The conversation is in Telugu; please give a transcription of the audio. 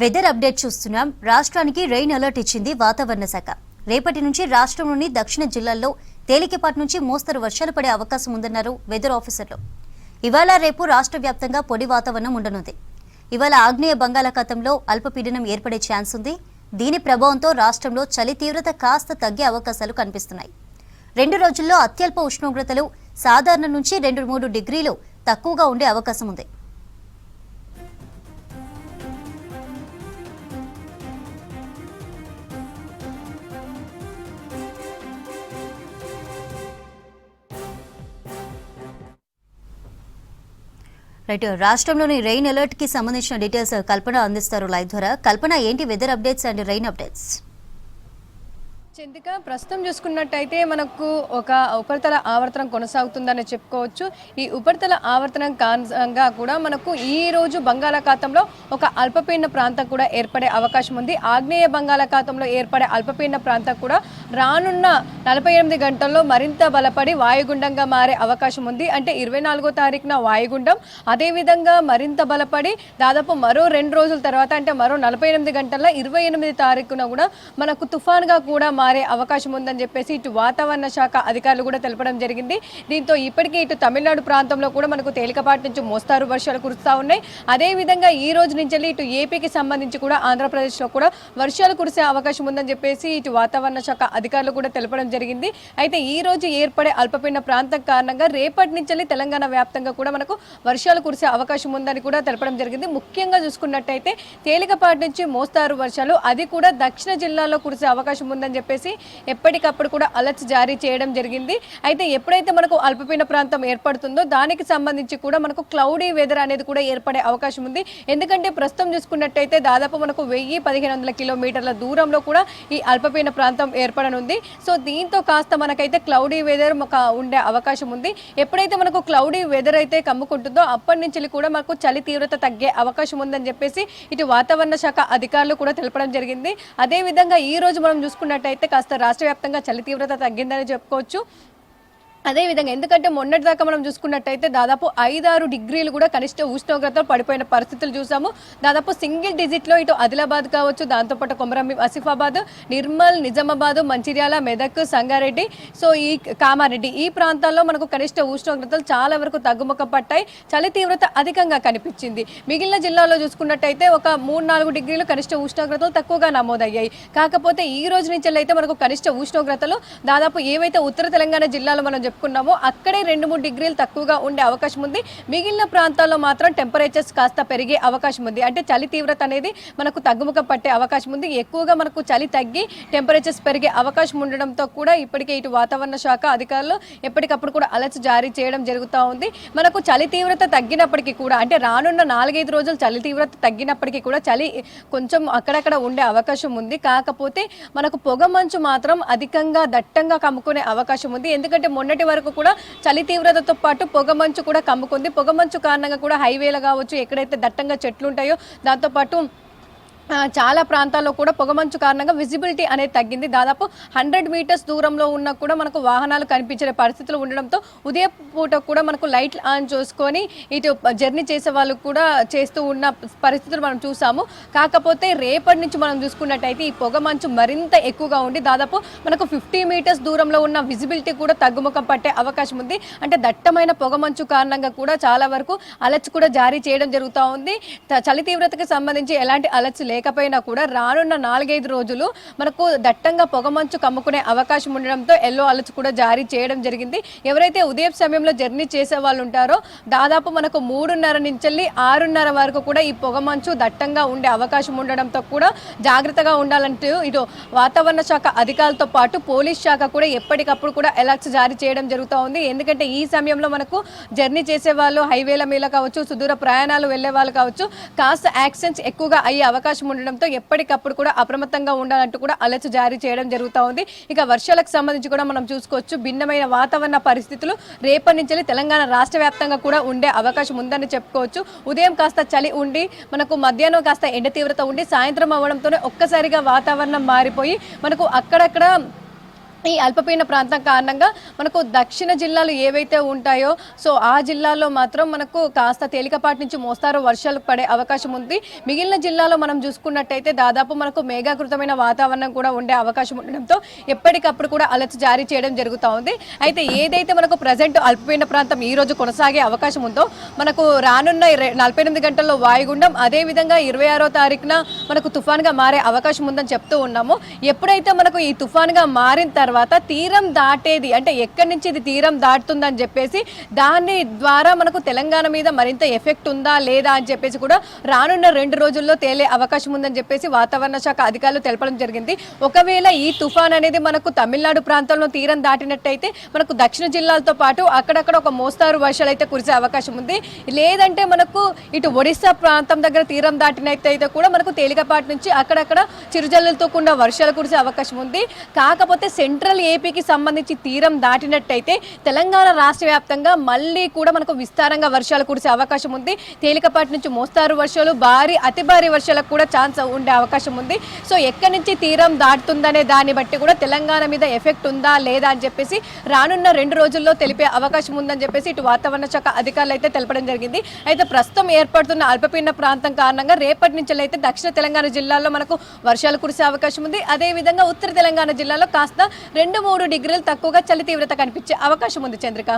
వెదర్ అప్డేట్ చూస్తున్నాం. రాష్ట్రానికి రెయిన్ అలర్ట్ ఇచ్చింది వాతావరణ శాఖ. రేపటి నుంచి రాష్ట్రంలోని దక్షిణ జిల్లాల్లో తేలికపాటి నుంచి మోస్తరు వర్షాలు పడే అవకాశం ఉందన్నారు వెదర్ ఆఫీసర్లు. ఇవాళ రేపు రాష్ట్ర వ్యాప్తంగా పొడి వాతావరణం ఉండనుంది. ఇవాళ ఆగ్నేయ బంగాళాఖాతంలో అల్పపీడనం ఏర్పడే ఛాన్స్ ఉంది. దీని ప్రభావంతో రాష్ట్రంలో చలి తీవ్రత కాస్త తగ్గే అవకాశాలు కనిపిస్తున్నాయి. రెండు రోజుల్లో అత్యల్ప ఉష్ణోగ్రతలు సాధారణ నుంచి రెండు మూడు డిగ్రీలు తక్కువగా ఉండే అవకాశం ఉంది. రైట్ రాష్ట్రంలోని రెయిన్ అలర్ట్కి సంబంధించిన డీటెయిల్స్ కల్పన అందిస్తారు లైవ్ ద్వారా. కల్పన ఏంటి weather updates and rain updates Chandika ప్రస్తుతం చూసుకున్నట్టయితే మనకు ఒక ఉపరితల ఆవర్తనం కొనసాగుతుందని చెప్పుకోవచ్చు. ఈ ఉపరితల ఆవర్తనం కారణంగా కూడా మనకు ఈ రోజు బంగాళాఖాతంలో ఒక అల్పపీడన ప్రాంతం కూడా ఏర్పడే అవకాశం ఉంది. ఆగ్నేయ బంగాళాఖాతంలో ఏర్పడే అల్పపీడన ప్రాంతం కూడా రానున్న నలభై ఎనిమిది గంటల్లో మరింత బలపడి వాయుగుండంగా మారే అవకాశం ఉంది. అంటే ఇరవై నాలుగో తారీఖున వాయుగుండం అదేవిధంగా మరింత బలపడి దాదాపు మరో రెండు రోజుల తర్వాత అంటే మరో నలభై ఎనిమిది గంటల్లో ఇరవై ఎనిమిది తారీఖున కూడా మనకు తుఫాన్గా కూడా మారే అవకాశం ఉందని చెప్పేసి ఇటు వాతావరణ శాఖ అధికారులు కూడా తెలపడం జరిగింది. దీంతో ఇప్పటికే ఇటు తమిళనాడు ప్రాంతంలో కూడా మనకు తేలికపాటి నుంచి మోస్తారు వర్షాలు కురుస్తూ ఉన్నాయి. అదేవిధంగా ఈ రోజు నుంచి వెళ్ళి ఇటు ఏపీకి సంబంధించి కూడా ఆంధ్రప్రదేశ్లో కూడా వర్షాలు కురిసే అవకాశం ఉందని చెప్పేసి ఇటు వాతావరణ శాఖ అధికారులు కూడా తెలపడం జరిగింది. అయితే ఈ రోజు ఏర్పడే అల్పపీడన ప్రాంతం కారణంగా రేపటి నుంచి వెళ్ళి తెలంగాణ వ్యాప్తంగా కూడా మనకు వర్షాలు కురిసే అవకాశం ఉందని కూడా తెలపడం జరిగింది. ముఖ్యంగా చూసుకున్నట్టయితే తేలికపాటి నుంచి మోస్తారు వర్షాలు అది కూడా దక్షిణ జిల్లాలో కురిసే అవకాశం ఉందని చెప్పేసి ఎప్పటికప్పుడు కూడా అలర్ట్స్ జారీ చేయడం జరిగింది. అయితే ఎప్పుడైతే మనకు అల్పపీన ప్రాంతం ఏర్పడుతుందో దానికి సంబంధించి కూడా మనకు క్లౌడీ వెదర్ అనేది కూడా ఏర్పడే అవకాశం ఉంది. ఎందుకంటే ప్రస్తుతం చూసుకున్నట్టయితే దాదాపు మనకు వెయ్యి పదిహేను వందల కిలోమీటర్ల దూరంలో కూడా ఈ అల్పపీన ప్రాంతం ఏర్పడనుంది. సో దీంతో కాస్త మనకైతే క్లౌడీ వెదర్ ఒక ఉండే అవకాశం ఉంది. ఎప్పుడైతే మనకు క్లౌడీ వెదర్ అయితే కమ్ముకుంటుందో అప్పటి నుంచి కూడా మనకు చలి తీవ్రత తగ్గే అవకాశం ఉందని చెప్పేసి ఇటు వాతావరణ శాఖ అధికారులు కూడా తెలపడం జరిగింది. అదేవిధంగా ఈ రోజు మనం చూసుకున్నట్టయితే కాస్త రాష్ట్ర వ్యాప్తంగా చలి తీవ్రత తగ్గిందని చెప్పుకోవచ్చు. అదేవిధంగా ఎందుకంటే మొన్నటి దాకా మనం చూసుకున్నట్టయితే దాదాపు ఐదారు డిగ్రీలు కూడా కనిష్ట ఉష్ణోగ్రతలు పడిపోయిన పరిస్థితులు చూసాము. దాదాపు సింగిల్ డిజిట్లో ఇటు ఆదిలాబాద్ కావచ్చు దాంతోపాటు కొమరం ఆసిఫాబాద్ నిర్మల్ నిజామాబాద్ మంచిర్యాల మెదక్ సంగారెడ్డి. సో ఈ కామారెడ్డి ఈ ప్రాంతాల్లో మనకు కనిష్ట ఉష్ణోగ్రతలు చాలా వరకు తగ్గుముఖం పట్టాయి. చలి తీవ్రత అధికంగా కనిపించింది. మిగిలిన జిల్లాల్లో చూసుకున్నట్టయితే ఒక మూడు నాలుగు డిగ్రీలు కనిష్ట ఉష్ణోగ్రతలు తక్కువగా నమోదయ్యాయి. కాకపోతే ఈ రోజు నుంచి అయితే మనకు కనిష్ట ఉష్ణోగ్రతలు దాదాపు ఏవైతే ఉత్తర తెలంగాణ జిల్లాలో మనం చెప్పుకున్నామో అక్కడే రెండు మూడు డిగ్రీలు తక్కువగా ఉండే అవకాశం ఉంది. మిగిలిన ప్రాంతాల్లో మాత్రం టెంపరేచర్స్ కాస్త పెరిగే అవకాశం ఉంది. అంటే చలి తీవ్రత అనేది మనకు తగ్గుముఖం పట్టే అవకాశం ఉంది. ఎక్కువగా మనకు చలి తగ్గి టెంపరేచర్స్ పెరిగే అవకాశం ఉండడంతో కూడా ఇప్పటికే ఇటు వాతావరణ శాఖ అధికారులు ఎప్పటికప్పుడు కూడా అలర్ట్స్ జారీ చేయడం జరుగుతూ ఉంది. మనకు చలి తీవ్రత తగ్గినప్పటికీ కూడా అంటే రానున్న నాలుగైదు రోజులు చలి తీవ్రత తగ్గినప్పటికీ కూడా చలి కొంచెం అక్కడక్కడ ఉండే అవకాశం ఉంది. కాకపోతే మనకు పొగ మంచు మాత్రం అధికంగా దట్టంగా కమ్ముకునే అవకాశం ఉంది. ఎందుకంటే మొన్నటి వరకు కూడా చలి తీవ్రతతో పాటు పొగమంచు కూడా కమ్ముకుంది. పొగ మంచు కారణంగా కూడా హైవేలు కావచ్చు ఎక్కడైతే దట్టంగా చెట్లు ఉంటాయో దాంతోపాటు చాలా ప్రాంతాల్లో కూడా పొగమంచు కారణంగా విజిబిలిటీ అనేది తగ్గింది. దాదాపు హండ్రెడ్ మీటర్స్ దూరంలో ఉన్నా కూడా మనకు వాహనాలు కనిపించే పరిస్థితులు ఉండడంతో ఉదయం పూట కూడా మనకు లైట్లు ఆన్ చేసుకొని ఇటు జర్నీ చేసే వాళ్ళు కూడా చేస్తూ ఉన్న పరిస్థితులు మనం చూసాము. కాకపోతే రేపటి నుంచి మనం చూసుకున్నట్టయితే ఈ పొగమంచు మరింత ఎక్కువగా ఉండి దాదాపు మనకు ఫిఫ్టీ మీటర్స్ దూరంలో ఉన్న విజిబిలిటీ కూడా తగ్గుముఖం పట్టే అవకాశం ఉంది. అంటే దట్టమైన పొగమంచు కారణంగా కూడా చాలా వరకు అలర్ట్స్ కూడా జారీ చేయడం జరుగుతూ ఉంది. చలి తీవ్రతకి సంబంధించి ఎలాంటి అలర్ట్స్ లేకపోయినా కూడా రానున్న నాలుగైదు రోజులు మనకు దట్టంగా పొగమంచు కమ్ముకునే అవకాశం ఉండడంతో ఎల్లో అలర్ట్స్ కూడా జారీ చేయడం జరిగింది. ఎవరైతే ఉదయం సమయంలో జర్నీ చేసే వాళ్ళు ఉంటారో దాదాపు మనకు మూడున్నర నుంచి ఆరున్నర వరకు కూడా ఈ పొగమంచు దట్టంగా ఉండే అవకాశం ఉండడంతో కూడా జాగ్రత్తగా ఉండాలంటూ ఇటు వాతావరణ శాఖ అధికారులతో పాటు పోలీస్ శాఖ కూడా ఎప్పటికప్పుడు కూడా అలర్ట్స్ జారీ చేయడం జరుగుతూ ఉంది. ఎందుకంటే ఈ సమయంలో మనకు జర్నీ చేసే వాళ్ళు హైవేల మీద కావచ్చు సుదూర ప్రయాణాలు వెళ్ళే వాళ్ళు కావచ్చు కాస్త యాక్సిడెంట్స్ ఎక్కువగా అయ్యే అవకాశం ఉండడంతో ఎప్పటికప్పుడు కూడా అప్రమత్తంగా ఉండాలంటూ కూడా అలర్ట్ జారీ చేయడం జరుగుతూ ఉంది. ఇక వర్షాలకు సంబంధించి కూడా మనం చూసుకోవచ్చు భిన్నమైన వాతావరణ పరిస్థితులు రేపటి నుంచి తెలంగాణ రాష్ట్ర వ్యాప్తంగా కూడా ఉండే అవకాశం ఉందని చెప్పుకోవచ్చు. ఉదయం కాస్త చలి ఉండి మనకు మధ్యాహ్నం కాస్త ఎండ తీవ్రత ఉండి సాయంత్రం అవ్వడంతోనే ఒక్కసారిగా వాతావరణం మారిపోయి మనకు అక్కడక్కడ ఈ అల్పపీడన ప్రాంతం కారణంగా మనకు దక్షిణ జిల్లాలు ఏవైతే ఉంటాయో సో ఆ జిల్లాలో మాత్రం మనకు కాస్త తేలికపాటి నుంచి మోస్తారు వర్షాలు పడే అవకాశం ఉంది. మిగిలిన జిల్లాలో మనం చూసుకున్నట్టయితే దాదాపు మనకు మేఘాకృతమైన వాతావరణం కూడా ఉండే అవకాశం ఉండడంతో ఎప్పటికప్పుడు కూడా అలర్ట్ జారీ చేయడం జరుగుతూ ఉంది. అయితే ఏదైతే మనకు ప్రజెంట్ అల్పపీడన ప్రాంతం ఈ రోజు కొనసాగే అవకాశం ఉందో మనకు రానున్న నలభై ఎనిమిది గంటల్లో వాయుగుండం అదేవిధంగా ఇరవై ఆరో తారీఖున మనకు తుఫాన్గా మారే అవకాశం ఉందని చెప్తూ ఉన్నాము. ఎప్పుడైతే మనకు ఈ తుఫాన్గా మారిన తర్వాత తర్వాత తీరం దాటేది అంటే ఎక్కడి నుంచి ఇది తీరం దాటుతుందని చెప్పేసి దాని ద్వారా మనకు తెలంగాణ మీద మరింత ఎఫెక్ట్ ఉందా లేదా అని చెప్పేసి కూడా రానున్న రెండు రోజుల్లో తేలే అవకాశం ఉందని చెప్పేసి వాతావరణ శాఖ అధికారులు తెలపడం జరిగింది. ఒకవేళ ఈ తుఫాన్ అనేది మనకు తమిళనాడు ప్రాంతంలో తీరం దాటినట్టయితే మనకు దక్షిణ జిల్లాలతో పాటు అక్కడక్కడ ఒక మోస్తారు వర్షాలు అయితే కురిసే అవకాశం ఉంది. లేదంటే మనకు ఇటు ఒడిశా ప్రాంతం దగ్గర తీరం దాటినట్టయితే కూడా మనకు తేలికపాటి నుంచి అక్కడక్కడ చిరుజల్లులతో కూడిన వర్షాలు కురిసే అవకాశం ఉంది. కాకపోతే సెంటర్ సెంట్రల్ ఏపీకి సంబంధించి తీరం దాటినట్టయితే తెలంగాణ రాష్ట్ర వ్యాప్తంగా మళ్ళీ కూడా మనకు విస్తారంగా వర్షాలు కురిసే అవకాశం ఉంది. తేలికపాటి నుంచి మోస్తారు వర్షాలు భారీ అతి భారీ వర్షాలకు కూడా ఛాన్స్ ఉండే అవకాశం ఉంది. సో ఎక్కడి నుంచి తీరం దాటుతుందనే దాన్ని బట్టి కూడా తెలంగాణ మీద ఎఫెక్ట్ ఉందా లేదా అని చెప్పేసి రానున్న రెండు రోజుల్లో తెలిపే అవకాశం ఉందని చెప్పేసి ఇటు వాతావరణ శాఖ అధికారులు అయితే తెలపడం జరిగింది. అయితే ప్రస్తుతం ఏర్పడుతున్న అల్పపీడన ప్రాంతం కారణంగా రేపటి నుంచి అయితే దక్షిణ తెలంగాణ జిల్లాలో మనకు వర్షాలు కురిసే అవకాశం ఉంది. అదేవిధంగా ఉత్తర తెలంగాణ జిల్లాలో కాస్త రెండు మూడు డిగ్రీలు తక్కువగా చలి తీవ్రత కనిపించే అవకాశం ఉంది చంద్రిక.